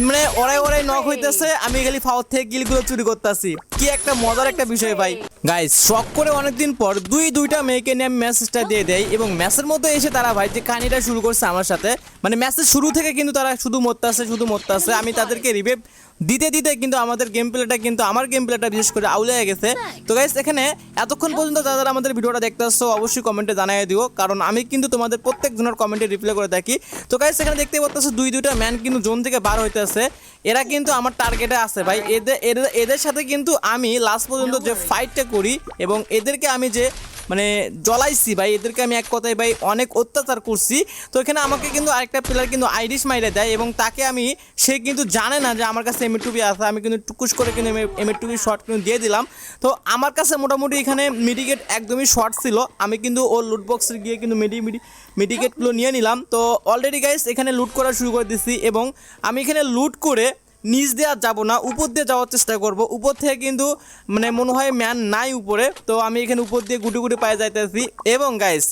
মানে ওরাই ওরাই নক হইতেছে আমি খালি ফাওয়ার থেকে গিলগুলো চুরি করতেছি। কি একটা মজার একটা বিষয় ভাই? গাইস শখ করে অনেকদিন পর দুই, দুইটা মেয়েকে নিয়ে মেসেজটা দিয়ে দেয় এবং ম্যাচের মধ্যে এসে তারা ভাই যে কাহিনিটা শুরু করছে আমার সাথে মানে ম্যাচের শুরু থেকে কিন্তু তারা শুধু মরতে আসে শুধু মরতে আসে আমি তাদেরকে রিভেভ দিতে দিতে কিন্তু আমাদের গেম প্লেটা কিন্তু, আমার গেম প্লেটা বিশেষ করে আউলে গেছে। তো গাইস এখানে এতক্ষণ পর্যন্ত যারা আমাদের ভিডিওটা দেখতে আসছো অবশ্যই কমেন্টে জানিয়ে দিও, কারণ আমি কিন্তু তোমাদের প্রত্যেক জনের কমেন্টে রিপ্লাই করে থাকি। তো গাইস এখানে দেখতে পাচ্ছ দুই, দুইটা ম্যান কিন্তু জোন থেকে বার হইতেছে। এরা কিন্তু আমার টার্গেটে আছে ভাই। এদের- এদের সাথে কিন্তু আমি লাস্ট পর্যন্ত যে ফাইটটা করি এবং এদেরকে আমি যে মানে জ্বলাইছি ভাই এদেরকে আমি এক কথায় ভাই অনেক অত্যাচার করছি। তো এখানে আমাকে কিন্তু আরেকটা প্লেয়ার কিন্তু আইরিশ মাইরে দেয় এবং তাকে আমি সে কিন্তু জানে না যে আমার কাছে এমএটুবি আছে। আমি কিন্তু টুকুস করে কিন্তু এম এমএটুবি শর্ট কিন্তু দিয়ে দিলাম। তো আমার কাছে মোটামুটি এখানে মিডিকেট একদমই শর্ট ছিল। আমি কিন্তু ওর লুট বক্সে গিয়ে কিন্তু মিডি মিডি মিডিকেটগুলো নিয়ে নিলাম। তো অলরেডি গাইস এখানে লুট করা শুরু করে দিছি এবং আমি এখানে লুট করে নিচ দিয়ে আর যাব না, উপর দিয়ে যাওয়ার চেষ্টা করব। উপর থেকে কিন্তু মানে মনে হয় ম্যান নাই উপরে, তো আমি এখানে উপর দিয়ে গুটি গুটি পায়ে যাইতেছি। এবং গাইস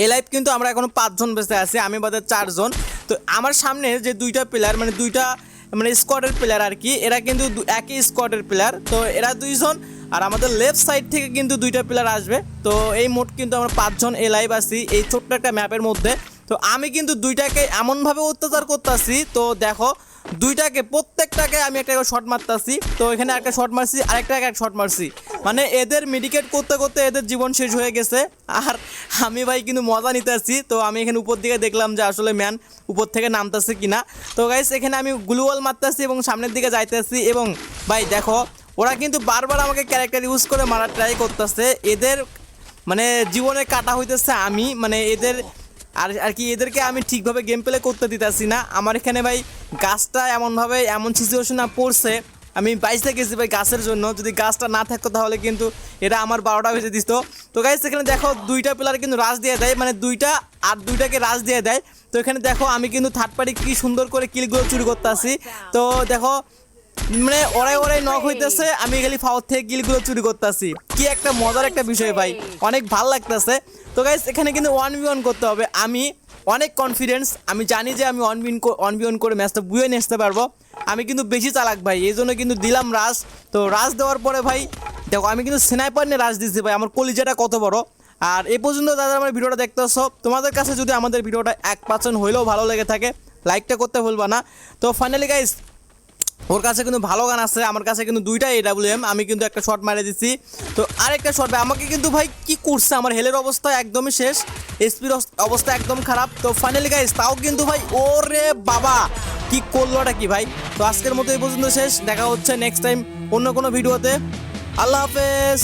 এই লাইফ কিন্তু আমরা এখনও পাঁচজন বেঁচে আছি, আমি বাদে চারজন। তো আমার সামনে যে দুইটা প্লেয়ার মানে দুইটা মানে স্কোয়াডের প্লেয়ার আর কি, এরা কিন্তু একই স্কোয়াডের প্লেয়ার তো এরা দুইজন, আর আমাদের লেফট সাইড থেকে কিন্তু দুইটা প্লেয়ার আসবে। তো এই মোট কিন্তু আমরা পাঁচজন এ লাইভ আছি, এই ছোট্ট একটা ম্যাপের মধ্যে। তো আমি কিন্তু দুইটাকে এমনভাবে অত্যাচার করতেছি, তো দেখো দুইটাকে, প্রত্যেকটাকে আমি একটা শট মারতাছি। তো এখানে একটা শট মারছি, আরেকটা এক শট মারছি। মানে এদের মেডিকেট করতে করতে এদের জীবন শেষ হয়ে গেছে। আর আমি ভাই কিন্তু মজা নিতে আসছি। তো আমি এখানে উপর দিকে দেখলাম যে আসলে ম্যান উপর থেকে নামতেছে কিনা। তো গাইস এখানে আমি গ্লুয়াল মারতেছি এবং সামনের দিকে যাইতেছি এবং ভাই দেখো, ওরা কিন্তু বারবার আমাকে ক্যারেক্টার ইউজ করে মারার ট্রাই করতেছে। এদের মানে জীবনে কাটা হইতেছে আমি মানে এদের আর আর কি, এদেরকে আমি ঠিকভাবে গেম প্লে করতে দিতেছি না। আমার এখানে ভাই গাছটা এমনভাবে এমন সিচুয়েশনে পড়ছে, আমি বাইসে গেছি ভাই গাছের জন্য। যদি গাছটা না থাকতো তাহলে কিন্তু এটা আমার বারোটা বেজে দিত। তো গাইস এখানে দেখো দুইটা প্লেয়ার কিন্তু রাজ দিয়ে দেয় মানে দুইটা আর দুইটাকে রাজ দিয়ে দেয়। তো এখানে দেখো আমি কিন্তু থার্ড পার্টি কি সুন্দর করে কিলগুলো চুরি করতে আসি। তো দেখো মানে ওরাই ওরাই নক হইতেছে আমি খালি ফাওয়ার থেকে গিলগুলো চুরি করতেছি। কি একটা মজার একটা বিষয় ভাই অনেক ভালো লাগতেছে। তো গাইস এখানে কিন্তু ওয়ান বি ওয়ান করতে হবে। আমি অনেক কনফিডেন্স আমি জানি যে আমি ওয়ান বিন ওয়ান করে ম্যাচটা বুয়ে নিয়ে আসতে পারব। আমি কিন্তু বেশি চালাক ভাই এই জন্য কিন্তু দিলাম রাজ তো রাজ দেওয়ার পরে ভাই দেখো আমি কিন্তু স্নাইপার নিয়ে রাজ দিচ্ছি ভাই আমার কলিজাটা কত বড়। আর এ পর্যন্ত দাদা আমার ভিডিওটা দেখতে আসো তোমাদের কাছে যদি আমাদের ভিডিওটা এক পার্সেন্ট হইলেও ভালো লেগে থাকে লাইকটা করতে ভুলবা না। তো ফাইনালি গাইস ওর কাছে কিন্তু ভালো গান আছে, আমার কাছে কিন্তু দুইটাই এম আমি কিন্তু একটা শট মারে দিচ্ছি তো আরেকটা শট আমাকে কিন্তু, ভাই, কি করছে? আমার হেলের অবস্থা একদমই শেষ এসপির অবস্থা একদম খারাপ। তো ফাইনালি গাইস তাও কিন্তু, ভাই, ওরে বাবা, কি করলোটা কি, ভাই? তো আজকের মতো এই পর্যন্ত শেষ, দেখা হচ্ছে নেক্সট টাইম অন্য কোনো ভিডিওতে। আল্লাহ হাফেজ।